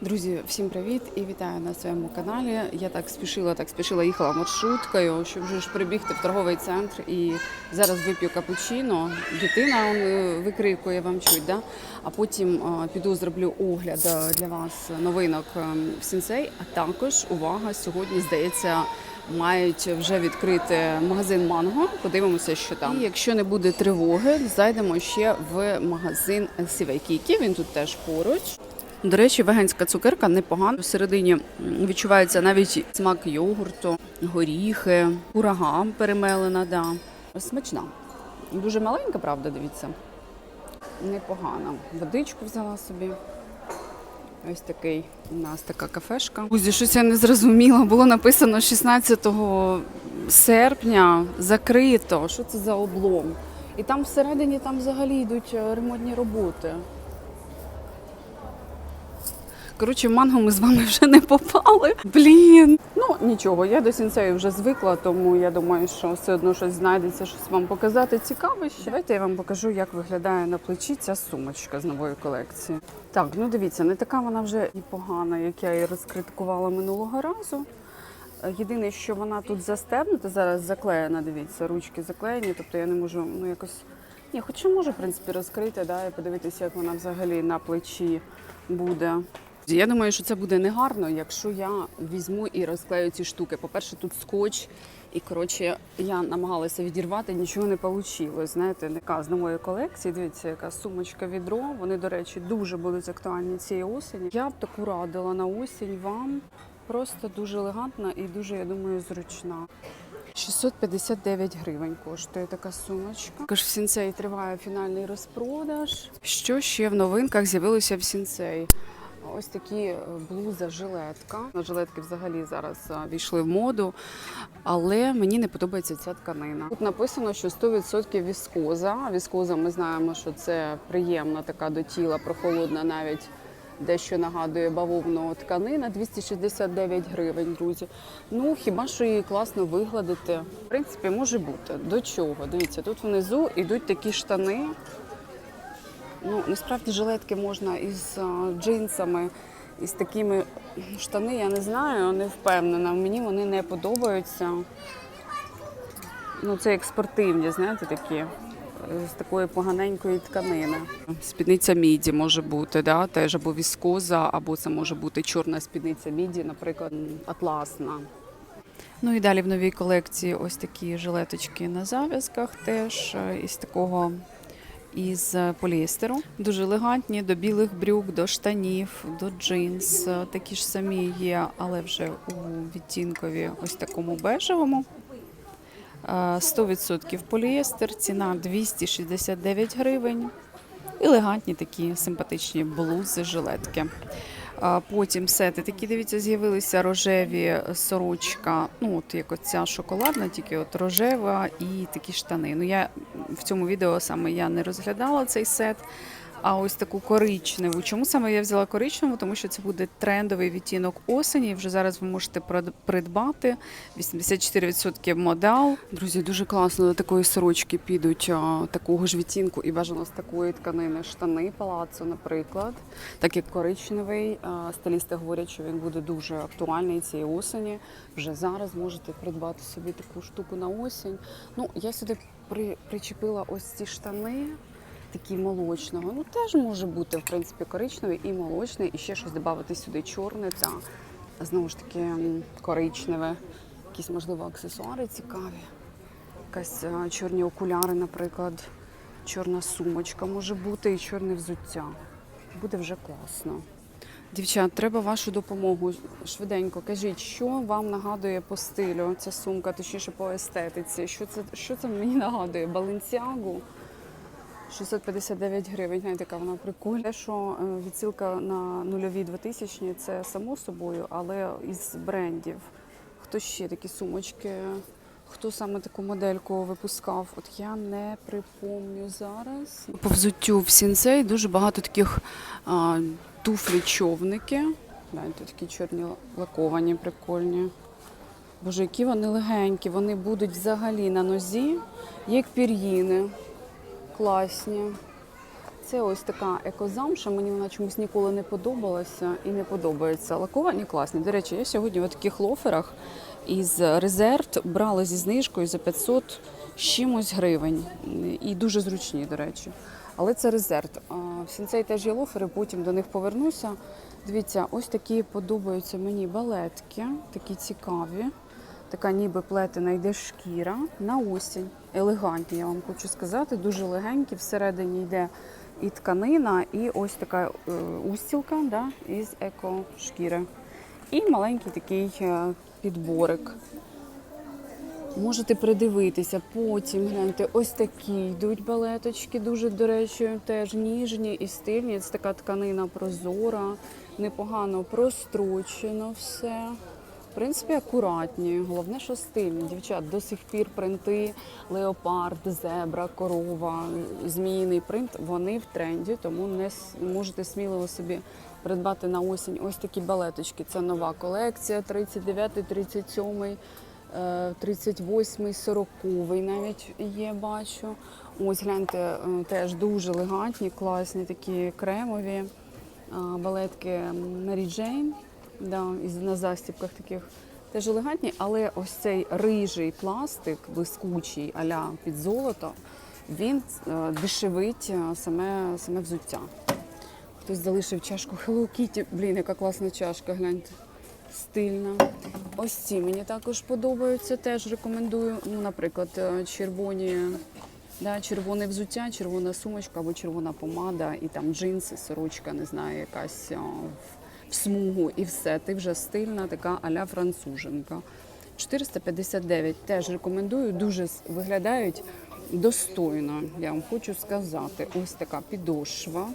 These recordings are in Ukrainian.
Друзі, всім привіт і вітаю на своєму каналі. Я так спішила, так спішила, їхала маршруткою, щоб вже ж прибігти в торговий центр. І зараз вип'ю капучино. Дитина е, викрикує вам чуть, да? а потім е, піду зроблю огляд е, для вас новинок е, в сенсей. А також увага сьогодні здається. Мають вже відкрити магазин Манго. Подивимося, що там. І якщо не буде тривоги, зайдемо ще в магазин Сівайкікі. Він тут теж поруч. До речі, веганська цукерка непогана. Всередині відчувається навіть смак йогурту, горіхи, курага перемелена. Да. Смачна. Дуже маленька, правда, дивіться. Непогана. Водичку взяла собі. Ось такий у нас така кафешка. Друзі, щось я не зрозуміла. Було написано 16 серпня закрито. Що це за облом? І там всередині там взагалі йдуть е, ремонтні роботи. Коротше, в манго ми з вами вже не попали. Блін. Ну нічого, я до сінцею вже звикла, тому я думаю, що все одно щось знайдеться, щось вам показати цікаве. ще. Давайте я вам покажу, як виглядає на плечі ця сумочка з нової колекції. Так, ну дивіться, не така вона вже і погана, як я її розкритикувала минулого разу. Єдине, що вона тут застебнута, зараз заклеєна, дивіться, ручки заклеєні, тобто я не можу ну якось. Ні, хоча можу, в принципі, розкрити, да, і подивитися, як вона взагалі на плечі буде. Я думаю, що це буде негарно, якщо я візьму і розклею ці штуки. По-перше, тут скотч, і коротше, я намагалася відірвати, нічого не вийшло. Знаєте, така з нової колекції. Дивіться, яка сумочка відро. Вони, до речі, дуже будуть актуальні цієї осені. Я б таку радила на осінь вам. Просто дуже елегантна і дуже, я думаю, зручна. 659 гривень коштує така сумочка. Також в сінцеї триває фінальний розпродаж. Що ще в новинках з'явилося в сінцеї? Ось такі е, блуза, жилетка. Жилетки взагалі зараз а, війшли в моду, але мені не подобається ця тканина. Тут написано, що 100% віскоза. Віскоза ми знаємо, що це приємна така до тіла, прохолодна навіть. Дещо нагадує бавовну тканина 269 гривень, друзі. Ну хіба що її класно вигладити? В принципі, може бути. До чого? Дивіться, тут внизу йдуть такі штани. Ну, насправді жилетки можна із джинсами, із такими штани, я не знаю, не впевнена. Мені вони не подобаються. Ну, це як спортивні, знаєте, такі е, з такої поганенької тканини. Спідниця міді може бути, да? теж або віскоза, або це може бути чорна спідниця міді, наприклад, атласна. Ну і далі в новій колекції ось такі жилеточки на зав'язках, теж е, із такого із поліестеру. Дуже елегантні до білих брюк, до штанів, до джинс. Е, Такі ж самі є, але вже у відтінкові ось такому бежевому. Е, 100% поліестер, ціна 269 гривень. Елегантні такі симпатичні блузи, жилетки. Потім сети такі, дивіться, з'явилися рожеві сорочка, ну от як оця шоколадна, тільки от рожева і такі штани. Ну я в цьому відео саме я не розглядала цей сет. А ось таку коричневу. Чому саме я взяла коричневу? Тому що це буде трендовий відтінок осені. Вже зараз ви можете придбати 84% модал. Друзі, дуже класно до такої сорочки підуть а, такого ж відтінку і бажано з такої тканини штани палацу, наприклад. Так як коричневий, а, стилісти говорять, що він буде дуже актуальний цієї осені. Вже зараз можете придбати собі таку штуку на осінь. Ну, я сюди при, причепила ось ці штани. Такі молочного. Ну теж може бути в принципі коричневий і молочний, і ще щось додати сюди чорне та знову ж таки коричневе. Якісь можливо аксесуари цікаві. Якась а, чорні окуляри, наприклад, чорна сумочка може бути і чорне взуття. Буде вже класно. Дівчат, треба вашу допомогу. Швиденько кажіть, що вам нагадує по стилю ця сумка, точніше по естетиці. Що це, що це мені нагадує? Баленсіагу? 659 гривень, знаєте, яка вона прикольна. Те, що е, відсилка на нульові 2000 це само собою, але із брендів. Хто ще такі сумочки? Хто саме таку модельку випускав? От я не припомню зараз. По взуттю в сінцей дуже багато таких а, туфлі човники. Гляньте, такі чорні лаковані, прикольні. Боже, які вони легенькі, вони будуть взагалі на нозі, як пір'їни класні. це ось така екозамша. Мені вона чомусь ніколи не подобалася і не подобається. Лаковані класні. До речі, я сьогодні в таких лоферах із резерв брала зі знижкою за 500 з чимось гривень. І дуже зручні, до речі. Але це резерв. В сінцей теж є лофери, потім до них повернуся. Дивіться, ось такі подобаються мені балетки, такі цікаві. Така ніби плетена йде шкіра на осінь. Елегантні, я вам хочу сказати, дуже легенькі. Всередині йде і тканина, і ось така е, устілка да, із еко-шкіри. І маленький такий е, підборик. Можете придивитися, потім гляньте, ось такі йдуть балеточки, дуже, до речі, теж ніжні і стильні. Це така тканина прозора, непогано прострочено все. В принципі, акуратні. Головне, що стильні. Дівчат, до сих пір принти, леопард, зебра, корова, зміїний принт, вони в тренді, тому не можете сміливо собі придбати на осінь ось такі балеточки. Це нова колекція, 39, 37, е, 38, 40 навіть є, бачу. Ось гляньте, е, теж дуже елегантні, класні такі кремові балетки Mary Jane, да, із на застібках таких. Теж елегантні, але ось цей рижий пластик, блискучий аля під золото, він е, дешевить е, саме, саме взуття. Хтось залишив чашку Hello Kitty. Блін, яка класна чашка, гляньте. Стильна. Ось ці мені також подобаються, теж рекомендую. Ну, наприклад, е, червоні, да, червоне взуття, червона сумочка або червона помада, і там джинси, сорочка, не знаю, якась в, смугу і все. Ти вже стильна, така аля француженка. 459 теж рекомендую, дуже виглядають достойно, я вам хочу сказати. Ось така підошва.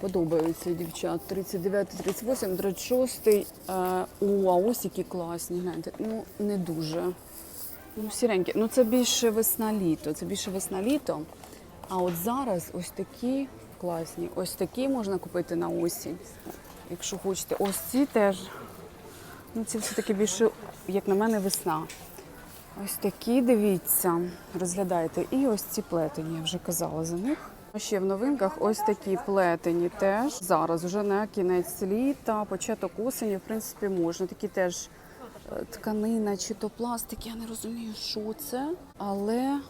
Подобаються дівчат. 39, 38, 36. Е, о, а ось які класні, гляньте. Ну, не дуже. Ну, сіренькі. Ну, це більше весна-літо. Це більше весна-літо. А от зараз ось такі класні. Ось такі можна купити на осінь. Якщо хочете. Ось ці теж. Ну, ці все-таки більше, як на мене, весна. Ось такі, дивіться, розглядайте. І ось ці плетені, я вже казала за них. Ще в новинках ось такі плетені теж. Зараз вже на кінець літа, початок осені, в принципі, можна. Такі теж е, тканина чи то пластик, я не розумію, що це, але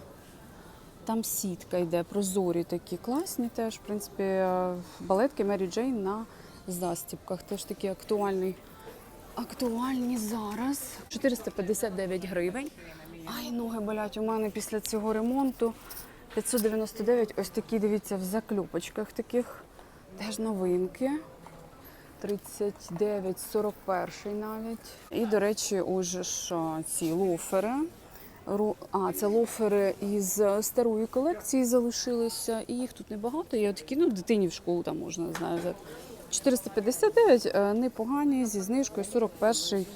там сітка йде, прозорі такі класні теж. В принципі, е, балетки Mary Jane на застібках. Теж такі актуальні актуальні зараз. 459 гривень. Ай, ноги болять у мене після цього ремонту. 599, ось такі, дивіться, в закльопочках таких. Теж новинки. 39, 41 навіть. І, до речі, уже ж ці лофери. А, це лофери із старої колекції залишилися. І їх тут небагато. Є такі, ну, дитині в школу там можна, взяти. 459, е, непогані, зі знижкою 41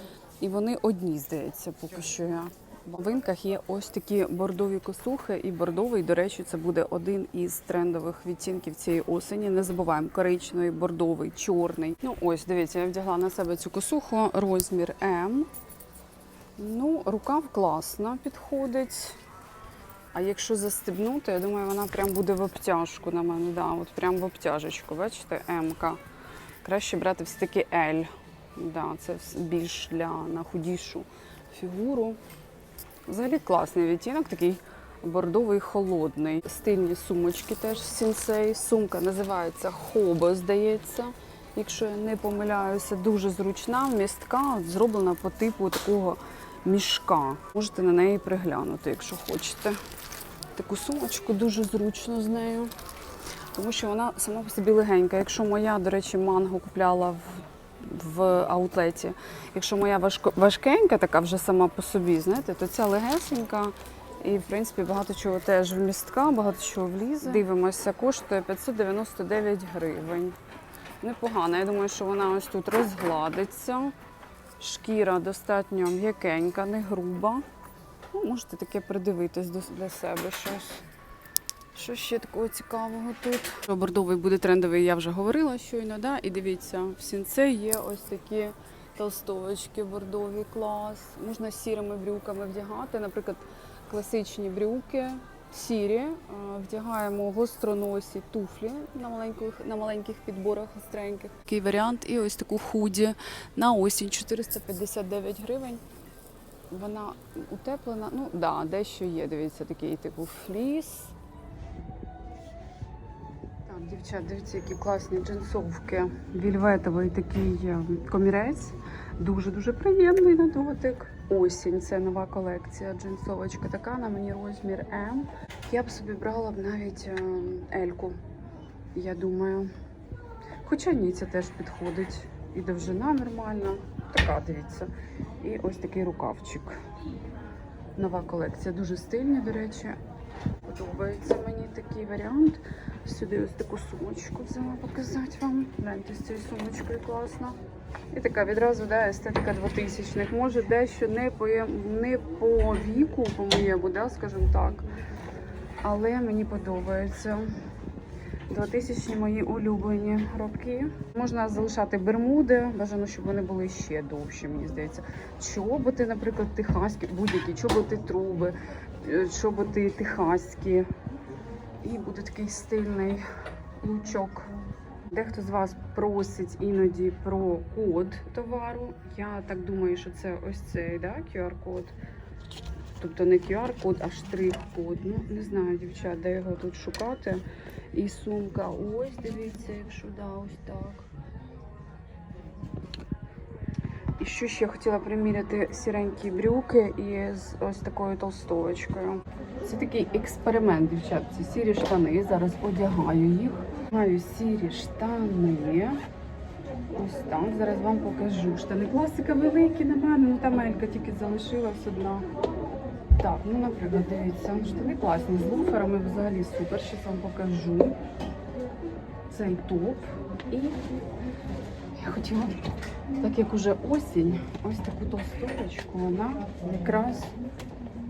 і вони одні, здається, поки що я. В новинках є ось такі бордові косухи, і бордовий, до речі, це буде один із трендових відтінків цієї осені. Не забуваємо коричневий, бордовий, чорний. Ну ось, дивіться, я вдягла на себе цю косуху, розмір М. Ну, рукав класно підходить. А якщо застебнути, я думаю, вона прям буде в обтяжку на мене. Да, от прям в обтяжечку, бачите, М-ка. Краще брати все-таки L. Да, це більш для на худішу фігуру. Взагалі класний відтінок, такий бордовий холодний. Стильні сумочки теж сінсей. Сумка називається Хобо, здається. Якщо я не помиляюся, дуже зручна, містка, зроблена по типу такого мішка. Можете на неї приглянути, якщо хочете. Таку сумочку дуже зручно з нею, тому що вона сама по собі легенька. Якщо моя, до речі, манго купляла в, в аутлеті, якщо моя важко, важкенька, така вже сама по собі, знаєте, то ця легесенька. І, в принципі, багато чого теж вмістка, багато чого влізе. Дивимося, коштує 599 гривень. Непогано. Я думаю, що вона ось тут розгладиться. Шкіра достатньо м'якенька, не груба. Ну, можете таке придивитись для себе щось. Що ще такого цікавого тут? Що бордовий буде трендовий, я вже говорила щойно, да? І дивіться, в сінце є ось такі толстовочки бордові, клас. Можна сірими брюками вдягати. Наприклад, класичні брюки сірі, е, вдягаємо гостроносі туфлі на маленьких, на маленьких підборах гостреньких. Такий варіант. І ось таку худі на осінь 459 гривень. Вона утеплена. Ну, да, дещо є. Дивіться, такий типу фліс. Дівчат, дивіться, які класні джинсовки. Вільветовий такий е, комірець. Дуже-дуже приємний на дотик. Осінь це нова колекція. Джинсовочка така на мені розмір М. Я б собі брала б навіть е, Ельку. Я думаю. Хоча ні, це теж підходить. І довжина нормальна. Така, дивіться. І ось такий рукавчик. Нова колекція. Дуже стильні, до речі. Подобається мені такий варіант. Сюди ось таку сумочку взяла показати вам. Гляньте, з цією сумочкою класно. І така відразу да, естетика 2000-х. Може, дещо не по, не по віку, по моєму, да, скажімо так. Але мені подобається. 2000 мої улюблені роки. Можна залишати бермуди, бажано, щоб вони були ще довші, мені здається. Чоботи, наприклад, техаські, будь-які, чоботи труби, е, чоботи техаські. І буде такий стильний лучок. Дехто з вас просить іноді про код товару. Я так думаю, що це ось цей да, QR-код. Тобто не QR-код, а штрих-код. Ну, не знаю, дівчат, де його тут шукати. І сумка ось, дивіться, якщо да, ось так. І що ще хотіла приміряти сіренькі брюки із ось такою толстовочкою. Це такий експеримент, дівчат. Це сірі штани. Зараз одягаю їх. Маю сірі штани. Ось так. Зараз вам покажу. Штани класика великі на мене. Ну там Елька тільки залишилась одна. Так, ну наприклад, дивіться, штани класні з луферами взагалі супер. Щас вам покажу. Цей топ. І я хотіла, так як уже осінь, ось таку толстовочку, вона якраз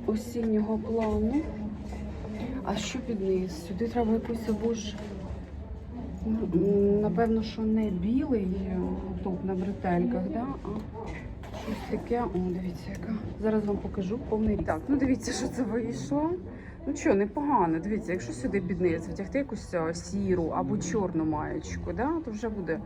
осіннього плану. А що під низ? Сюди треба якусь або ж, ну, напевно, що не білий топ на бретельках, да? а щось таке. О, дивіться, яка. Зараз вам покажу повний. Так, ну дивіться, що це вийшло. Ну що, непогано. Дивіться, якщо сюди бідниць втягти якусь е, сіру або чорну маєчку, да, то вже буде,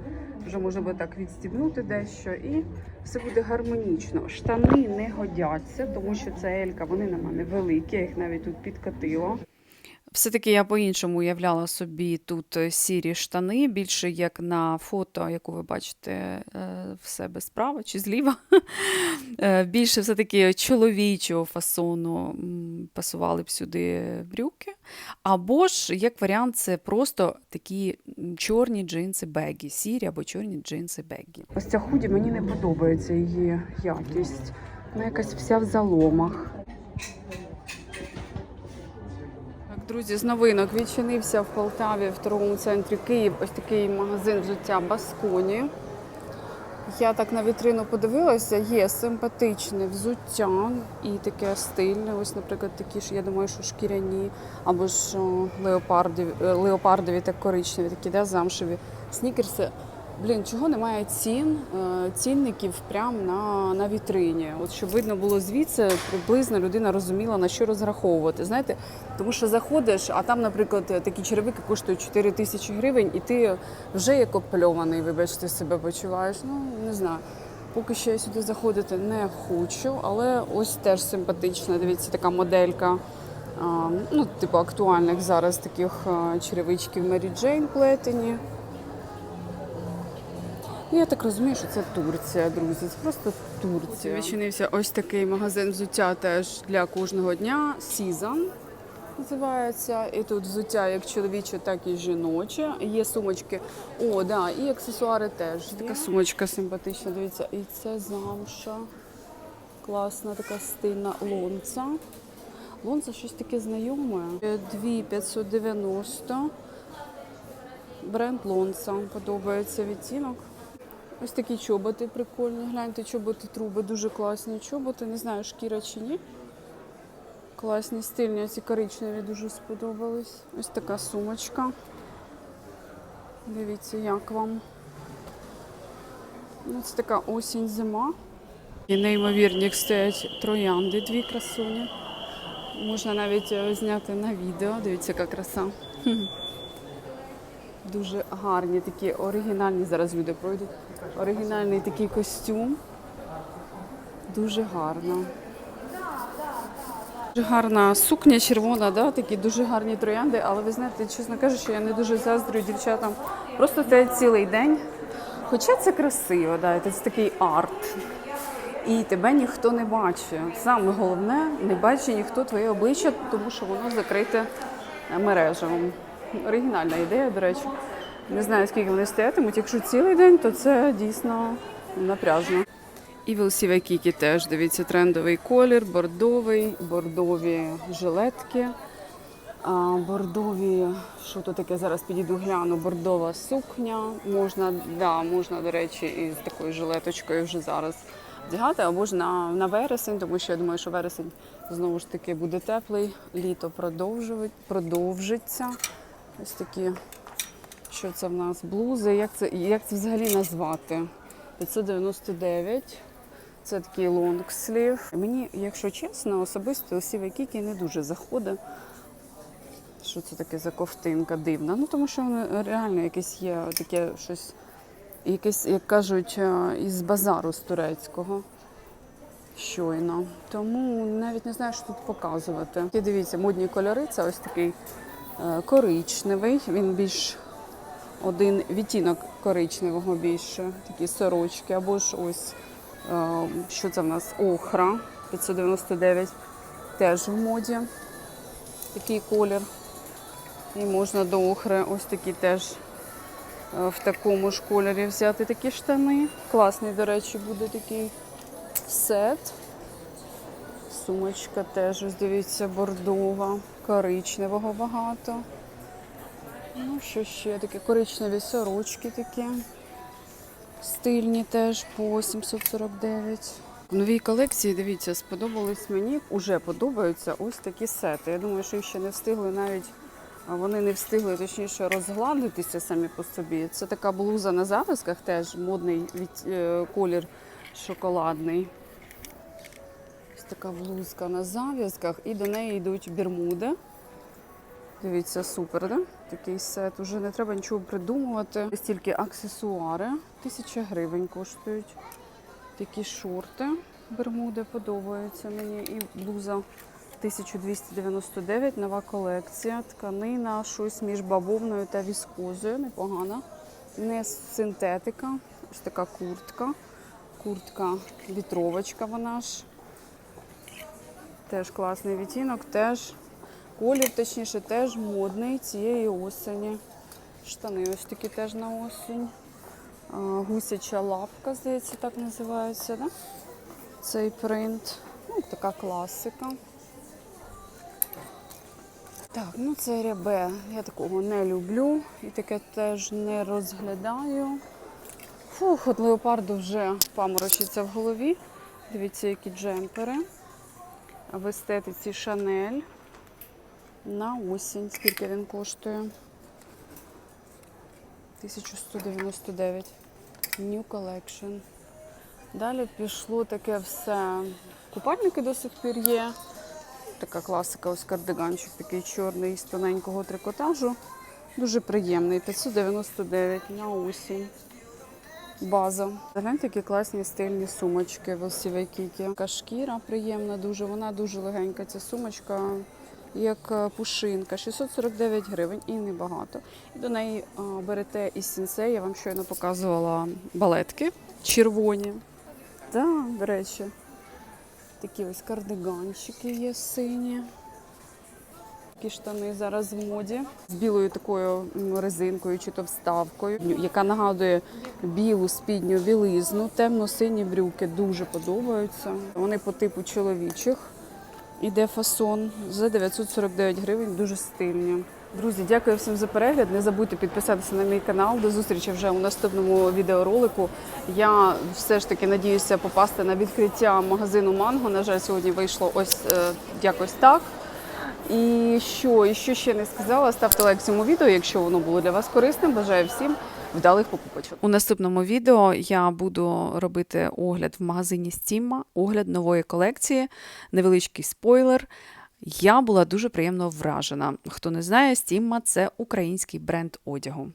вже можна буде так відстібнути дещо і все буде гармонічно. Штани не годяться, тому що це елька, вони на мене великі, я їх навіть тут підкатила. Все-таки я по-іншому уявляла собі тут е, сірі штани, більше як на фото, яку ви бачите е, в себе справа чи зліва. Е, Більше все-таки чоловічого фасону пасували б сюди брюки. Або ж, як варіант, це просто такі чорні джинси бегі, сірі або чорні джинси бегі. Ось ця худі мені не подобається її якість. Вона якась вся в заломах. Друзі, з новинок відчинився в Полтаві в торговому центрі Київ ось такий магазин взуття Басконі. Я так на вітрину подивилася, є симпатичне взуття і таке стильне. Ось, наприклад, такі ж, я думаю, що шкіряні, або ж леопардові, е, леопардові так коричневі, такі да, замшеві снікерси. Блін, чого немає цін, е, цінників прямо на, на вітрині. От щоб видно було звідси, приблизно людина розуміла, на що розраховувати. Знаєте, тому що заходиш, а там, наприклад, такі черевики коштують 4 тисячі гривень, і ти вже як опльований, вибачте, себе почуваєш. Ну, не знаю. Поки що я сюди заходити не хочу, але ось теж симпатична. Дивіться, така моделька. Ну, типу актуальних зараз таких черевичків Mary Jane плетені. Я так розумію, що це Турція, друзі. Це просто Турція. Відчинився ось такий магазин взуття теж для кожного дня. Season називається. І тут взуття як чоловіче, так і жіноче. Є сумочки. О, да, і аксесуари теж. Така сумочка симпатична. Дивіться, і це замша. Класна, така стильна лонца. Лонца щось таке знайоме. 2590. Бренд Лонса. Подобається відтінок. Ось такі чоботи прикольні. Гляньте, чоботи труби дуже класні чоботи. Не знаю, шкіра чи ні. Класні, стильні, ці коричневі дуже сподобались. Ось така сумочка. Дивіться, як вам. Ну, Це така осінь-зима. І неймовірні стоять троянди, дві красуні. Можна навіть е, зняти на відео. Дивіться, яка краса. Дуже гарні такі оригінальні. Зараз люди пройдуть. Оригінальний такий костюм. Дуже гарно. Дуже гарна сукня червона, да? такі дуже гарні троянди, але ви знаєте, чесно кажучи, я не дуже заздрю дівчатам. Просто це цілий день. Хоча це красиво, да? це такий арт. І тебе ніхто не бачить. Саме головне, не бачить ніхто твоє обличчя, тому що воно закрите мережевим. Оригінальна ідея, до речі. Не знаю, скільки вони стоятимуть. Якщо цілий день, то це дійсно напряжно. І велосіве кікі теж дивіться трендовий колір, бордовий, бордові жилетки. Бордові, що то таке зараз підійду гляну, бордова сукня. Можна, да, можна, до речі, із такою жилеточкою вже зараз вдягати, або ж на, на вересень, тому що я думаю, що вересень знову ж таки буде теплий, літо продовжиться. Ось такі, що це в нас? Блузи. Як це, як це взагалі назвати? 599. Це такий лонгслів. Мені, якщо чесно, особисто сіве кікі не дуже заходить. Що це таке за ковтинка дивна? Ну тому що воно реально якесь є таке щось, якесь, як кажуть, е, із базару з турецького. Щойно. Тому навіть не знаю, що тут показувати. І дивіться, модні кольори це ось такий коричневий. Він більш один відтінок коричневого більше, такі сорочки, або ж ось е, що це в нас? Охра 599, теж в моді такий колір. І можна до охри ось такі теж е, в такому ж кольорі взяти такі штани. Класний, до речі, буде такий сет. Сумочка теж, ось дивіться, бордова, коричневого багато. Ну, що ще таке? Коричневі сорочки такі. Стильні теж по 749. В новій колекції, дивіться, сподобались мені, уже подобаються ось такі сети. Я думаю, що їх ще не встигли навіть, вони не встигли точніше розгладитися самі по собі. Це така блуза на завязках, теж модний від, е, колір шоколадний. Така блузка на зав'язках, і до неї йдуть бермуди. Дивіться, супер, да? Такий сет. Уже не треба нічого придумувати. Ось тільки аксесуари. Тисяча гривень коштують. Такі шорти. Бермуди подобаються мені. І блуза 1299, нова колекція. Тканина, щось між бавовною та віскозою. Непогана. Не синтетика. Ось така куртка. Куртка вітровочка вона ж. Теж класний відтінок, теж колір, точніше, теж модний цієї осені. Штани ось такі теж на осінь. Гусяча лапка, здається, так називається, да? цей принт. Ну, така класика. Так, ну це рябе. Я такого не люблю і таке теж не розглядаю. Фух, от леопарду вже паморочиться в голові. Дивіться, які джемпери. В естетиці Шанель. На осінь. Скільки він коштує? 1199. New Collection. Далі пішло таке все. Купальники до сих пір є. Така класика, ось кардиганчик такий чорний з тоненького трикотажу. Дуже приємний. 599 на осінь. База. Гляньте, які класні стильні сумочки в Kiki. Така шкіра приємна дуже, вона дуже легенька. Ця сумочка, як е, пушинка, 649 гривень і небагато. До неї берете із сінсей, я вам щойно показувала балетки червоні. Так, до речі, такі ось кардиганчики є сині. Такі штани зараз в моді з білою такою резинкою чи то вставкою, яка нагадує білу спідню білизну. Темно-сині брюки дуже подобаються. Вони по типу чоловічих. Іде фасон за 949 гривень, дуже стильні. Друзі, дякую всім за перегляд. Не забудьте підписатися на мій канал. До зустрічі вже у наступному відеоролику. Я все ж таки надіюся попасти на відкриття магазину Манго. На жаль, сьогодні вийшло ось е, якось так. І що, і що ще не сказала, ставте лайк цьому відео, якщо воно було для вас корисним. Бажаю всім вдалих покупочок. У наступному відео я буду робити огляд в магазині Стімма, огляд нової колекції, невеличкий спойлер. Я була дуже приємно вражена. Хто не знає, Стімма це український бренд одягу.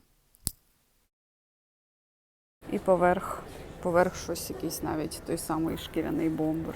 І поверх, поверх щось якийсь навіть той самий шкіряний бомбер.